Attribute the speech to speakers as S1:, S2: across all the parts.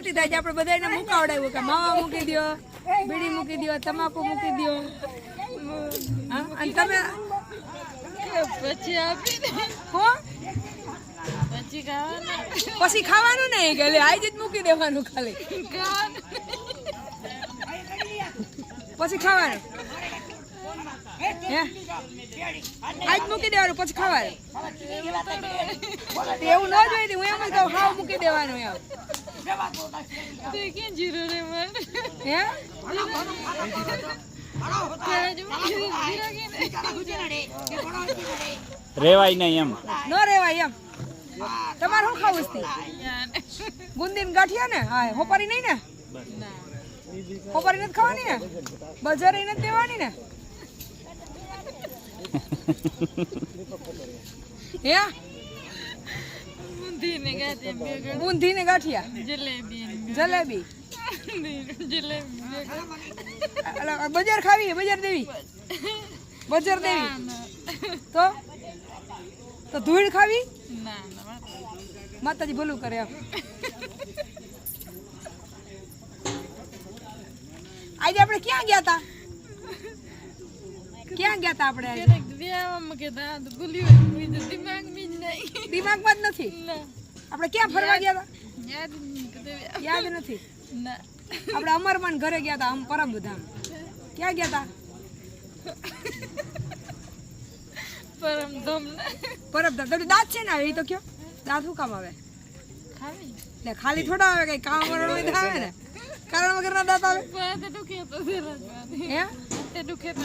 S1: નથી થાય આપણે બધાને મુકાવડાવ્યું કે માવા મૂકી દો બીડી મૂકી દો તમાકુ મૂકી દો અને તમે
S2: પછી
S1: હો?
S2: પછી ખાવાના?
S1: પછી ખાવાનું નહીં કે આજે જ મૂકી દેવાનું ખાલી. પછી ખાવાનું. આજ મૂકી દેવાનું પછી ખાવાનું એવું ન જોઈ હું એમ જ કહું હાવ મૂકી દેવાનું એમ.
S2: જીરો રે મને
S1: હે?
S3: રેવાય નહીં એમ.
S1: ન રેવાય એમ. તમારે શું ખાવું છે?
S2: યાર
S1: ગુંદી ગાંઠિયા ને? હા હોપારી નહીં ને? હોપારી નથી ખાવાની ને? બજારે નથી દેવાની ને? હે
S2: ઊંધી ને
S1: ગાંઠિયા?
S2: જલેબી
S1: જલેબી.
S2: જલેબી
S1: બજાર ખાવી બજાર દેવી? બજાર દેવી? તો? તો ધૂળ ખાવી? માતાજી. ભલું કરે એમ. આજે આપણે ક્યાં ગયા તા? ક્યાં ગયા તા આપણે
S2: વ્યાયામ કે દાંત ભૂલ્યું બીજું દિમાગ બી જ નહીં.
S1: દિમાગમાં જ નથી? આપણે ક્યાં ફરવા ગયા
S2: યાદ
S1: તા યાદ નથી?
S2: ના.
S1: આપણે અમરમાન ઘરે ગયા હતા આમ પરમ ધામ ક્યાં ગયા તા
S2: પરમ ધમ
S1: પરમ ધામ. તારું દાંત છે ને એ તો કયો? દાંત શું કામ આવે?
S2: ખાલી
S1: એટલે ખાલી થોડા આવે કઈ કામ વગર આવે ને. કારણ વગરના દાંત આવે? હે
S2: તે દુખે તો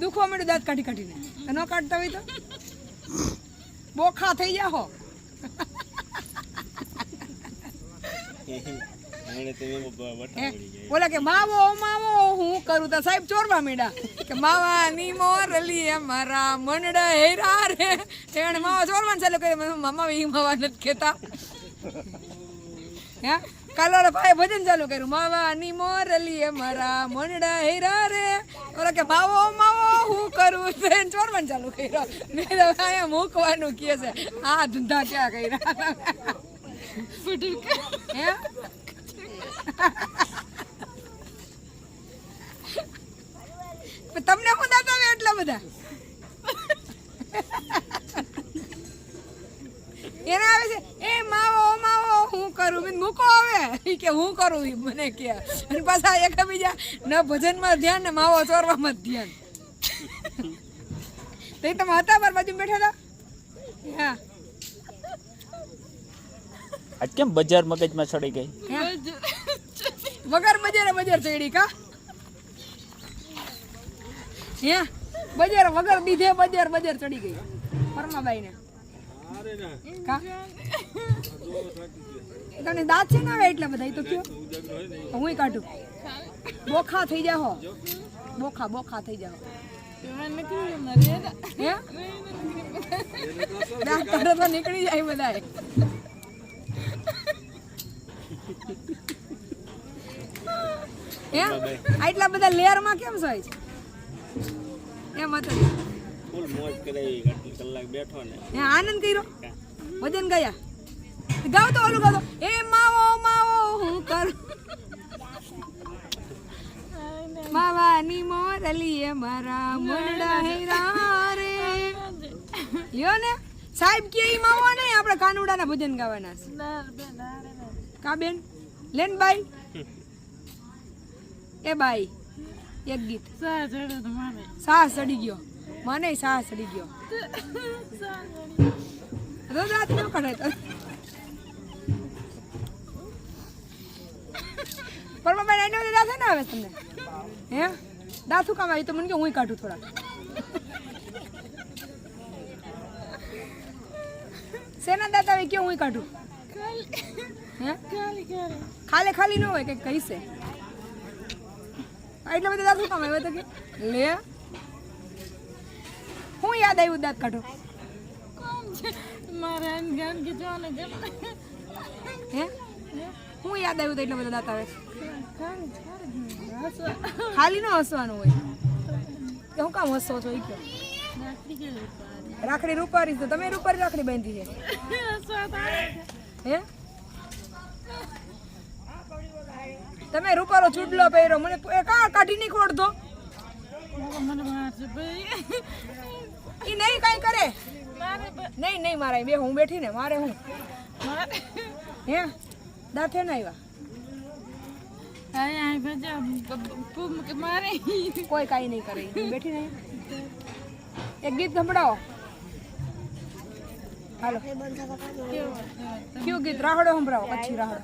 S1: દુખવા માંડ્યું દાંત કાઢી કાઢીને. ન કાઢતા હોય તો? બોખા થઈ જાહો. હો બોલા કે માવો માવો હું કરું. તો સાહેબ ચોરવા મીડા કે માવા ની મોરલી એ મારા મનડા હેરા રે. એને માવા ચોરવાનું ચાલુ કર્યું. મામા ઈ માવા નથી ખેતા હે? કાલોડા ભાઈ ભજન ચાલુ કર્યું. માવા ની મોરલી મારા મનડા હેરા રે. ઓલા કે, માવો માવો, હું કરું તો એને ચાલુ કર્યો. મેં અહીંયા મૂકવાનું કે છે. આ ધંધા ક્યાં કર્યા? હે? તમને શું દાંત એટલા બધા? એને આવે છે, એ માવો માવો હું કરું? મેં મૂકો આવે કે હું કરું? મને કે. અને પાછા એકબીજા ન ભજનમાં ધ્યાન ને માવો ચોરવામાં ધ્યાન. તો તમે હતા પર બાજુ બેઠા હતા? હા.
S3: આજ કેમ બજાર મગજમાં ચડી ગઈ?
S1: વગર બજારે બજાર ચડી કા? હે. બજાર વગર દીધે બજાર બજાર ચડી ગઈ. પરમાબાઈ ને. કા? તમને દાંત છે ને આવે એટલા બધા તો કયો? હું કાઢું. બોખા થઈ જાહો બોખા બોખા થઈ
S2: જાય
S1: હો. હે? નીકળી જાય બધાય. હે? આટલા બધા લેયરમાં કેમ સોય છે? એમ હતું.
S4: મોજ કરાવી કલાક બેઠો ને.
S1: હે આનંદ કર્યો? વજન ગયા? ગાવ તો ઓલું ગાવ એ માવો માવો હું કરું? માવાની મોરલી એ મારા મુંડા હેરા રે. લ્યો ને સાહેબ કે ઈ માવો નહીં આપણે કાનુડાના ભજન ગાવાના છે. કા બેન? લેન બાઈ? એ બાઈ એક ગીત.
S2: ચડે
S1: સાહ સડી ગયો. મને સાહ સડી ગયો. રોજ રાત ન કઢાય તો મમ્મી એના બધા દાંત ના આવે તમને? હે? દાંત કામ આવી? તો મને કે હું કાઢું થોડા શેના દાંત આવે કે હું કાઢું.
S2: ખાલી ખાલી
S1: ન હોય કઈ કઈ છે. એટલા બધા દાંત કામ આવ્યા તો કે? લે. હું યાદ આવ્યું દાંત કાઢો.
S2: મારા છે મારે આને ગાન કે ગમે.
S1: હે? હું યાદ આવ્યું તો એટલા બધા દાંત આવે
S2: ખાલી
S1: ન હસવાનું હોય. કે હું કામ હસો છો? એ કયો રાખડી રૂપારી તો તમે રૂપારી રાખડી બાંધી છે. હે? તમે રૂપારો ચૂડલો પહેર્યો. મને કા કાઢી નહીં ખોડતો ઈ નહીં કઈ કરે? નહીં નહીં મારા બે હું બેઠી ને મારે હું? હે? દાંતે ના આવ્યા. કોઈ કાંઈ નહીં કરે. બેઠી નહીં એક ગીત સંભળાવો. હાલો. કયું ગીત? રાહડો સંભળાવો. કચ્છી રાહડો.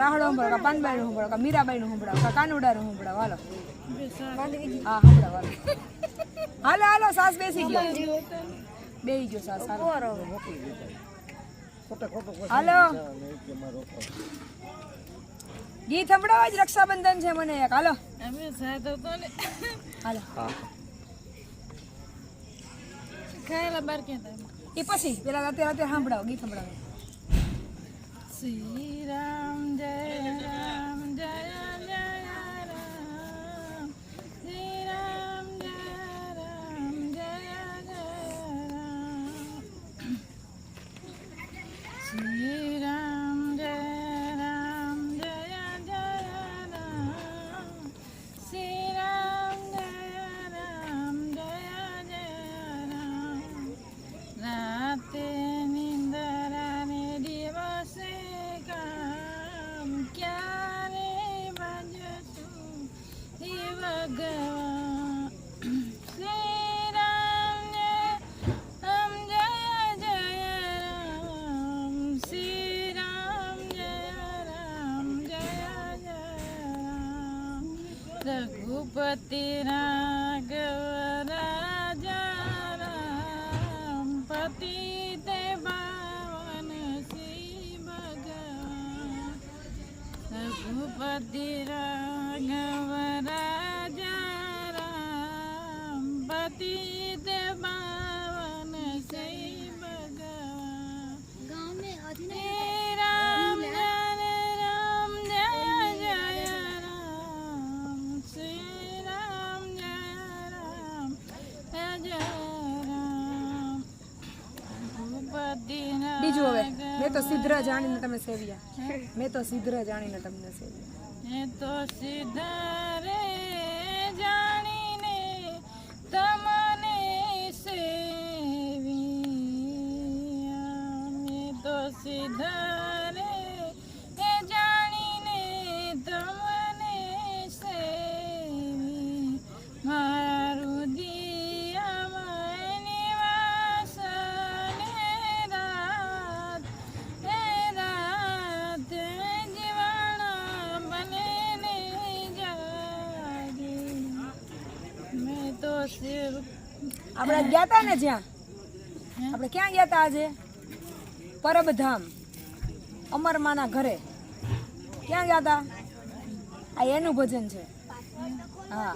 S1: રાહડો સંભળાવો કા પાનબાઈ નું સંભળાવો કા મીરાબાઈ નું સંભળાવો કા કાનુડા નું સંભળાવો. હાલો. હા સંભળાવો હાલો. હાલો હાલો સાસ બેસી ગયો. બેસી ગયો સાસ હાલો. હાલો. ગીત સંભળાવો જ રક્ષાબંધન છે મને એક. હાલો.
S2: અમે તો ને.
S1: હાલો.
S2: ખાયેલા બાર ક્યાં
S1: એ પછી પેલા રાતે રાતે સાંભળાવો ગીત સંભળાવો.
S2: શ્રી
S1: Tina. મેં તો સિદ્ધર જાણીને તમે સેવ્યા. મેં તો સિદ્ધર જાણીને તમને સેવ્યા.
S2: એ તો સિદ્ધારે જાણીને તમને સેવી મેં તો સિદ્ધારે તો
S1: આપણે ગયા હતા ને જ્યાં? આપણે ક્યાં ગયા તા આજે? પરબધામ અમરમાના ઘરે. ક્યાં ગયા તા? આ એનું ભજન છે. હા.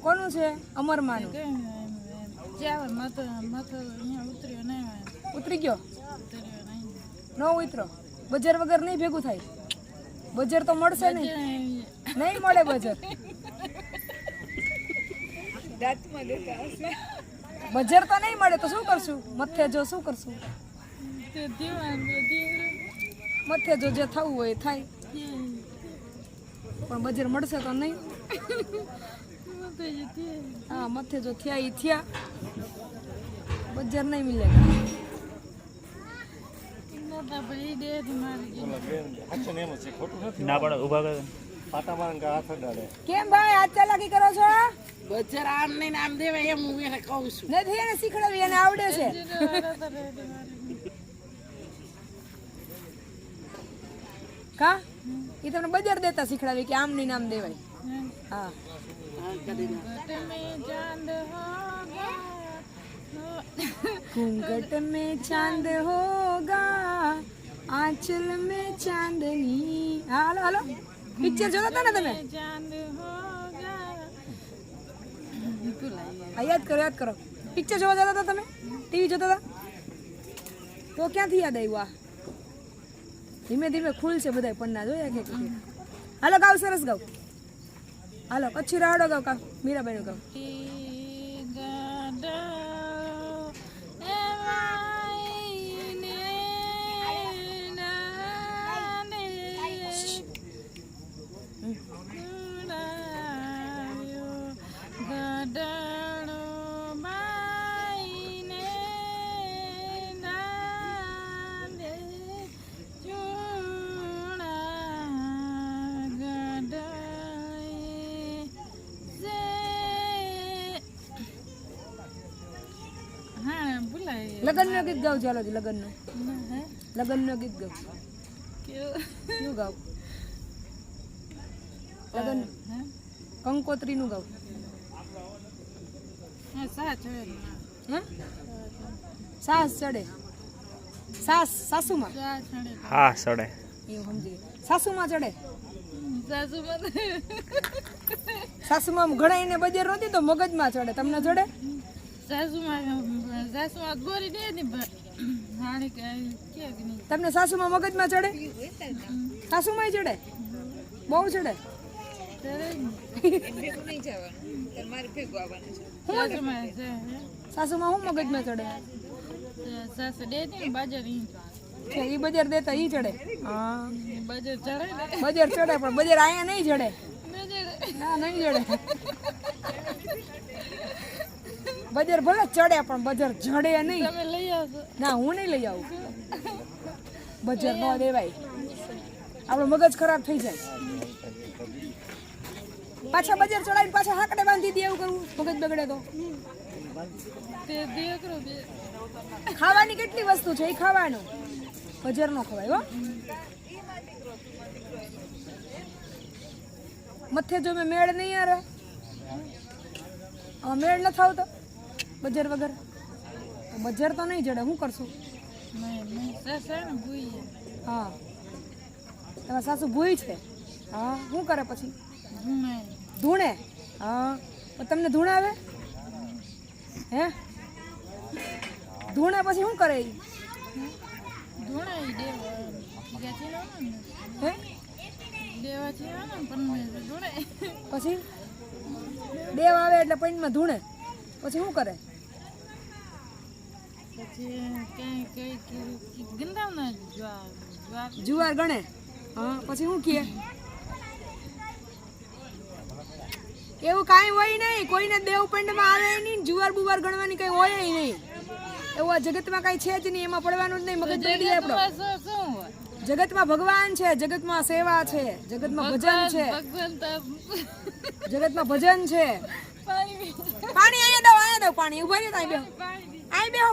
S1: કોનું છે? અમરમાનું ઉતરી ગયો? નો ઉતરો. બજર વગર નહીં ભેગું થાય. બજર તો મળશે નહીં. નહીં મળે બજર. બજર તો નહીં મળે તો શું કરશું? મથે જો શું કરશું? મથે જો જે થવું હોય એ થાય. પણ બજર મળશે તો નહીં. હા મથે જો થયા એ થયા. બજર નહીં મિલે.
S3: ના કરે.
S1: કેમ ભાઈ? હાથ ચાલાકી કરો છો?
S5: બજરામ ને નામ દેવા એમ હું એને કહું છું.
S1: નથી, એને શીખડાવી, એને આવડે છે. કા? એ તમને બજાર દેતા શીખડાવી કે આમ ની નામ દેવાય. ઘૂંઘટ મેં ચાંદ હોગા, આંચલ મેં ચાંદની. હાલો હાલો. પિક્ચર જોતા હતા ને તમે? ચાંદ હો યાદ કરો યાદ કરો. પિક્ચર જોવા જતા હતા તમે? ટીવી જોતા હતા? તો ક્યાંથી યાદ આવ્યું આ? ધીમે ધીમે ખુલશે બધા પન્ના જોયા કે. હાલો, ગાવ, સરસ ગાવ. હાલો, કચ્છી રાહડો ગાવ કા મીરાબાઈ ગાવ. લગ્નનું ગીત ગાવ ચાલો લગન લગ્નનું.
S2: હે?
S1: લગ્નનું ગીત ગાવ કયું ગાવ લગન.
S2: હે?
S1: કંકોત્રીનું ગાવ સાસ ચડે. સાસ સાસુમાં.
S3: હા ચડે.
S1: એવું સમજી સાસુમાં ચડે.
S2: સાસુમાં. સાસુમાં
S1: સાસુમાં ઘડાઈને બજેર નહોતી તો મગજમાં ચડે. તમને ચડે? તમને સાસુમાં મગજમાં ચડે? સાસુમાં ચડે? બહુ ચડે?
S2: સાસુમાં હે?
S1: મગજમાં ચડે?
S2: સાસુ દે બાજર ઈ.
S1: બજેર દેતા ઈ ચડે? હા.
S2: બાજર ચડે
S1: બજાર ચડે પણ બજાર અહીંયા નહીં ચડે. ના નહીં ચડે. બજેર ભલે ચડે પણ બજર જડે નહીં.
S2: તમે લઈ આવશો
S1: ના હું નહીં લઈ આવું. બજર ન દેવાય. આપણો મગજ ખરાબ થઈ જાય. પાછા બજર ચડાવીને પાછા હાકડે બાંધી દે એવું કરવું. મગજ બગડે તો. ખાવાની કેટલી વસ્તુ છે? એ ખાવાનું. બજર નો ખવાય હો. મથે જો મેં મેળ નહીં યાર આ મેળ ન થાવ તો બજર વગર? બજર તો નહીં જડે શું કરશું? હા. તમારા સાસુ ભૂઈ છે? હા શું કરે પછી? ધૂણે. હા. તમને ધૂણ આવે? હે? ધૂણે પછી શું કરે
S2: ધૂણાય
S1: પછી? દેવ આવે એટલે પૈનમાં ધૂણે. પછી શું કરે
S2: પછી કઈ કઈ કઈ ગંદાવ ના જવા જવા
S1: જુવાર ગણે. હા પછી શું કહે એવું કાંઈ હોય નહીં. કોઈને દેવ પંડમાં આવે નહીં જુવાર બુવાર ગણવાની કઈ હોય નહીં. એવું આ જગતમાં કાંઈ છે જ નહીં એમાં પડવાનું જ નહીં મગજ બેડી આપણો. જગતમાં ભગવાન છે જગતમાં સેવા છે જગતમાં ભજન છે. જગતમાં ભજન છે.
S2: પાણી
S1: અહીંયા દો અહીંયા દો પાણી. ઊભા રહ્યો ત્યાં
S2: બે
S1: અહીં બેહો